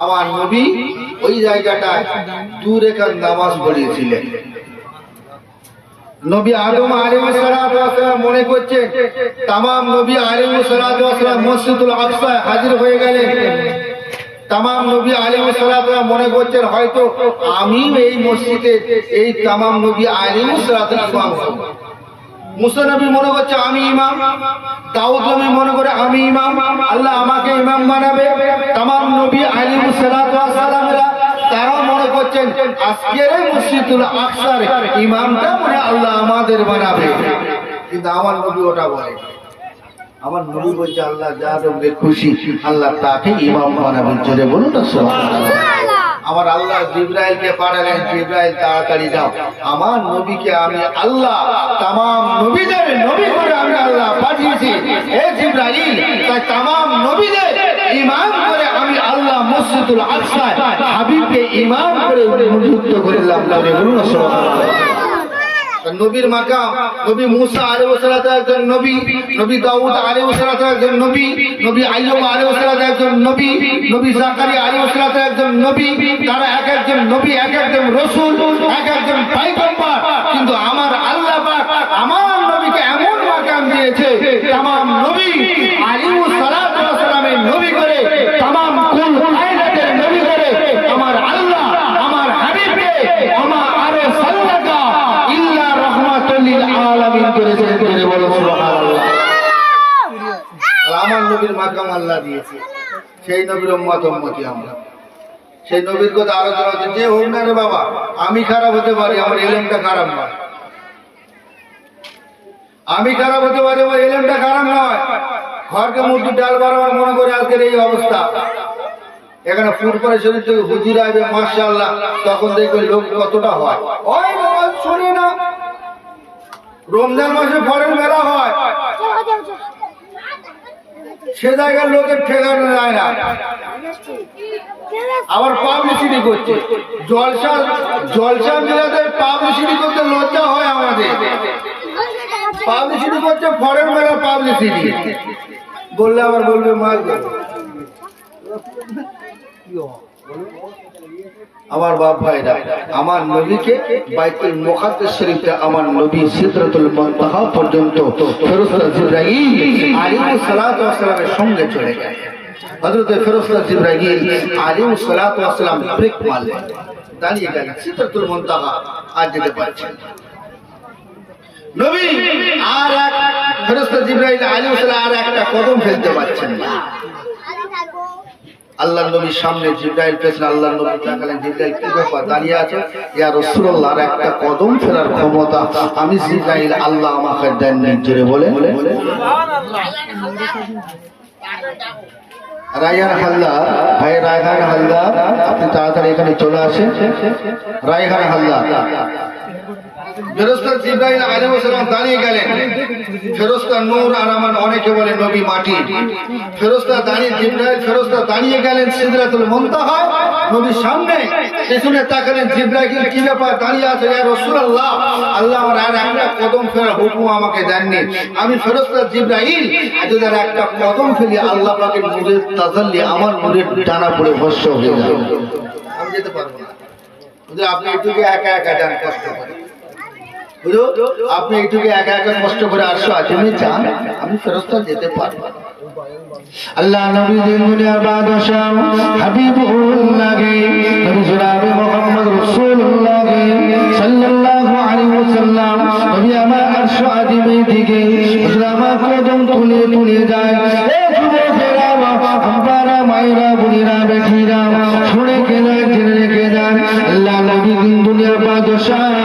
আমার নবী ওই জায়গাটায় দু রেখার নামাজ মসজিদুল আকসায় হাজির হয়ে গেলেন। তামাম নবী মনে করছেন, হয়তো আমি এই মসজিদে এই তামাম নবী আলিমুসালাম ইমাম হব। মুসা নবী মনে করছে আমি ইমাম, দাউদ নবী মনে করে আমি ইমাম। আল্লাহ আমাকে ইমাম বানাবে। তামাম নবী আলিমুসালামরা তারাও মনে করছেন, আজকের মসজিদুল আকসার ইমামটা মনে আল্লাহ আমাদের বানাবে। কিন্তু আমার নবী ওটা বলে। আমার নবী বলছে, আল্লাহ যা খুশি, আল্লাহ তাকে ইমাম বানাবেন। চলে বলুন না জিব্রাইলকে পাঠালেন আমি আল্লাহ তাম নবীদের নবী করে আমি করে আমি মসজিদুল আকসায় হাবিবকে ইমাম করে নিযুক্ত করলাম। বলে বলুন সুবহানাল্লাহ। নবীর মাকা নবী মুসা আলাইহিস সালাতু একজন নবী নবী দাউদ আলাইহিস তো একজন নবী নবী আইয়ুব আলাইহিস সালাতু একজন নবী নবী জাকারি আলাইহিস সালাতু একজন নবী, তারা এক একজন নবী, এক একজন রসুল, এক একজন পয়গম্বর কিন্তু আমার নবীর মাকাম আল্লাহ দিয়েছে। সেই নবীর উম্মতি আমরা। সেই নবীর কথা আলোচনা হচ্ছে, যে হোক না রে বাবা, আমি খারাপ হতে পারি, আমার এলেমটা খারাপ নয়। আমি খারাপ হতে পারি, আমার এলেমটা খারাপ নয়। ঘরকে মুরগি ডাল বারবার মনে করে আজকের এই অবস্থা। এখানে ফুড করে শরীর থেকে হুজুর আসবে মার্শাল্লাহ তখন দেখবে লোক কতটা হয়। ওই শোনে না। রমজান মাসে ফরেন মেলা হয়। সে জায়গার লোকে ঠেকানো যায় না। আবার পাবলিসিটি করছে। জলসা জলসা মেলাতে পাবলিসিটি করতে লজ্জা হয় আমাদের। পাবলিসিটি করছে ফরেন মেলা পাবলিসিটি বললে আবার বলবে মাল আমার বাপ ভাইরা, আমার নবীকে বাইতুল মুকাদ্দাস শরীফে আমার নবী সিদরাতুল মুনতাহা পর্যন্ত ফেরেশতা জিবরাইল আলাইহিস সালাতু ওয়াস সালামের সঙ্গে চলে গেলেন হযরত ফেরেশতা জিবরাইল আলাইহিস সালাতু ওয়াস সালাম ব্রেক মারলেন। দাঁড়িয়ে গেলেন সিদরাতুল মুনতাহা আর যেতে পারছেন নবী, আর এক ফেরেশতা জিবরাইল আলাইহিস সালাম আর একটা কদম ফেলতে পারছেন না। আল্লাহ নবীর সামনে জিব্রাইল পেয়েছেন, আল্লাহ নবী তাকালেন, জিব্রাইল কি ব্যাপার? দাঁড়িয়ে আছে? ইয়া রাসূলুল্লাহ, আর একটা কদম ফেরার ক্ষমতা। আমি জিব্রাইল আল্লাহ আমাকে দেননি, জোরে বলে। রায়হান হালদার, ভাই রায়হান হালদার, আপনি তাড়াতাড়ি এখানে চলে আসেন। রায়হান হালদার। জিব্রাইল সালাম দাঁড়িয়ে গেলেন। ফেরস্তা নূর আর আমার অনেকে বলে নবী মাটি। ফেরস্তা দাঁড়িয়ে জিব্রাইল ফেরস্তা দাঁড়িয়ে গেলেন সিদরাতুল মুনতাহা, নবীর সামনে। পেছনে তাকালেন জিব্রাইল, কি ব্যাপার দাঁড়িয়ে আছে? ইয়া রাসূলুল্লাহ, আল্লাহ আমার আর একটা কদম ফেরার হুকুম আমাকে দেননি। আমি ফেরস্তা জিব্রাইল যদি আর একটা কদম ফেলি, আল্লাহ পাকের নূরের তাজাল্লি আমার নূরের ডানা পড়ে ভস্ম হয়ে যাবে। আমি যেতে পারব না। আপনি একটু একা একা যান, কষ্ট করে আপনি এইটুকু একা একা কষ্ট করে আসো আজমি চান আমি ফেরস্তা যেতে পারব। আল্লাহ নবী দিন দুনিয়ার বাদশাহ হাবিবুল্লাহ নবী জনাবে মুহাম্মদ রাসূলুল্লাহ সাল্লাল্লাহু আলাইহি ওয়াসাল্লাম, নবী আমার আরশ আদিমে দিকে হুজুর কদম তুলে তুলে যায়। এ যুবকেরা আব্বারা মায়েরা বুড়িরা বেঠিরা শুনে কে জেনে রেখে যান আল্লাহ নবী দিন দুনিয়ার বাদশাহ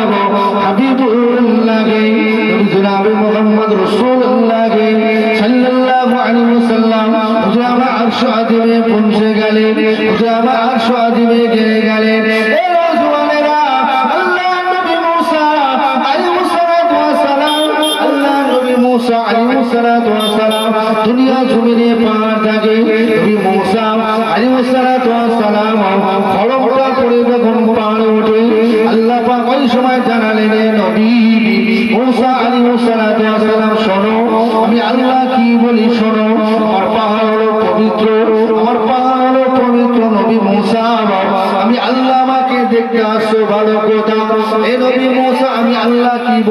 দুনিয়া জমিনে পার থাকে আল্লাহ পাক ওই সময় জানালেন নবী, মুসা আলাইহিস সালাতু ওয়াস সালাম শোনো। আমি আল্লাহ কি বলি শোনো। আমার পাহাড় হলো পবিত্র। আমার পাহাড় হলো পবিত্র নবী মুসা আমি আল্লাহ আমাকে দেখতে আসো ভালো কথা এ নবী মুসা আমি আল্লাহ কি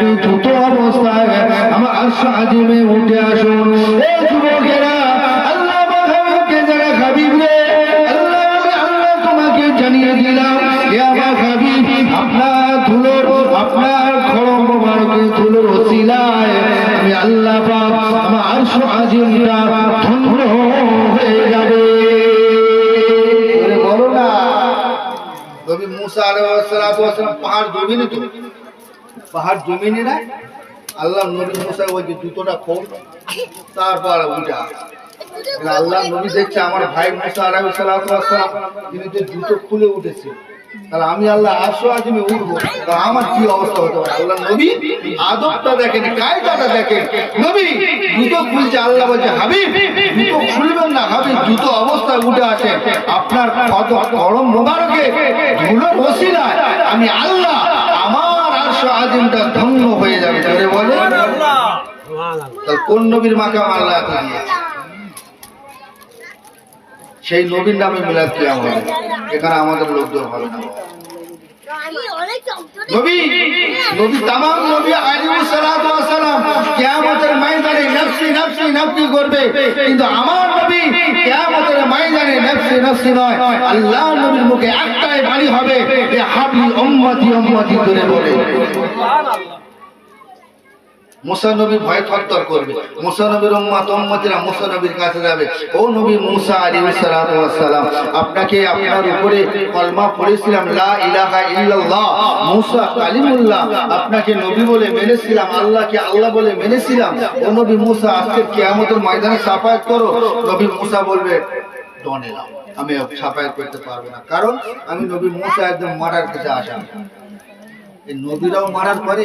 আপনি জুতো অবস্থায় আমার আশা আজিমে উঠে আসুন। এ যুবকেরা, আল্লাহ হাবিবকে যারা হাবিব রে, আল্লাহ আল্লাহ তোমাকে জানিয়ে দিলাম এ আমার হাবিব আপনার ধুলোর, আপনার খড়ম মোবারকের ধুলোর ওসিলায় আমি আল্লাহ পাক আমার আরশ আজিমটা ধন্য হয়ে যাবে। বলে না। নবী মুসা পাহাড় জমিনি তো পাহাড় জমিনি না আল্লাহ নবী মুসা বলছে জুতোটা খোল, তারপর উঠা আল্লাহ নবী দেখছে আমার ভাই মুসা আলাইহিসসালাম তিনি তো জুতো খুলে উঠেছে। তাহলে আমি আল্লাহ আসো আজ আমি উঠবো আমার কি অবস্থা হতে পারে? আল্লাহ নবী আদবটা দেখেন, কায়দাটা দেখেন। নবী, জুতো খুলছে, আল্লাহ বলছে, হাবিব, জুতো খুলবেন না, হাবিব, জুতো অবস্থায় উঠে আসে আপনার কত গরম মোবারকে, ধুলোর ওসিলায় আমি আল্লাহ আরশ আজিমটা ধন্য হয়ে যাবে, তাহলে বলে? কোন নবীর মাকে আল্লাহ সেই নবীর নামে মিলাদ কি আমার এখানে আমাদের লোকজন হবে না। নবী নবী, তামাম নবী আলী সালাম ময়দানে করবে। কিন্তু আমার নবী কিয়ামতের ময়দানে নয়। আল্লাহ নবীর মুখে একটাই বাণী হবে যে হাবলি উম্মতি উম্মতি করে বলে। মুসা নবী ভয় থরথর করবে। মুসা নবীর উম্মত, উম্মতিরা মুসা নবীর কাছে যাবে। ও নবী মুসা আলাইহিস সালাতু ওয়াস সালাম, আপনাকে আপনার উপরে কলমা পড়েছিলাম, লা ইলাহা ইল্লাল্লাহ। মুসা কালিমুল্লাহ, আপনাকে নবী বলে মেনেছিলাম, আল্লাহকে আল্লাহ বলে মেনেছিলাম। ও নবী মুসা, আজকে কিয়ামতের ময়দানে সাফায়াত করো। নবী মুসা বলবে ডনে আমি সাফায়াত করতে পারব না। কারণ আমি নবী মুসা একদম মারার কাছে আসা। নবীরাও মারার পরে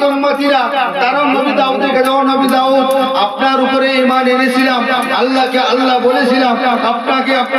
সালাম উম্মতিরা তারা নবী আপনার উপরে ইমান এনেছিলাম আল্লাহকে আল্লাহ বলেছিলাম আপনাকে আপনার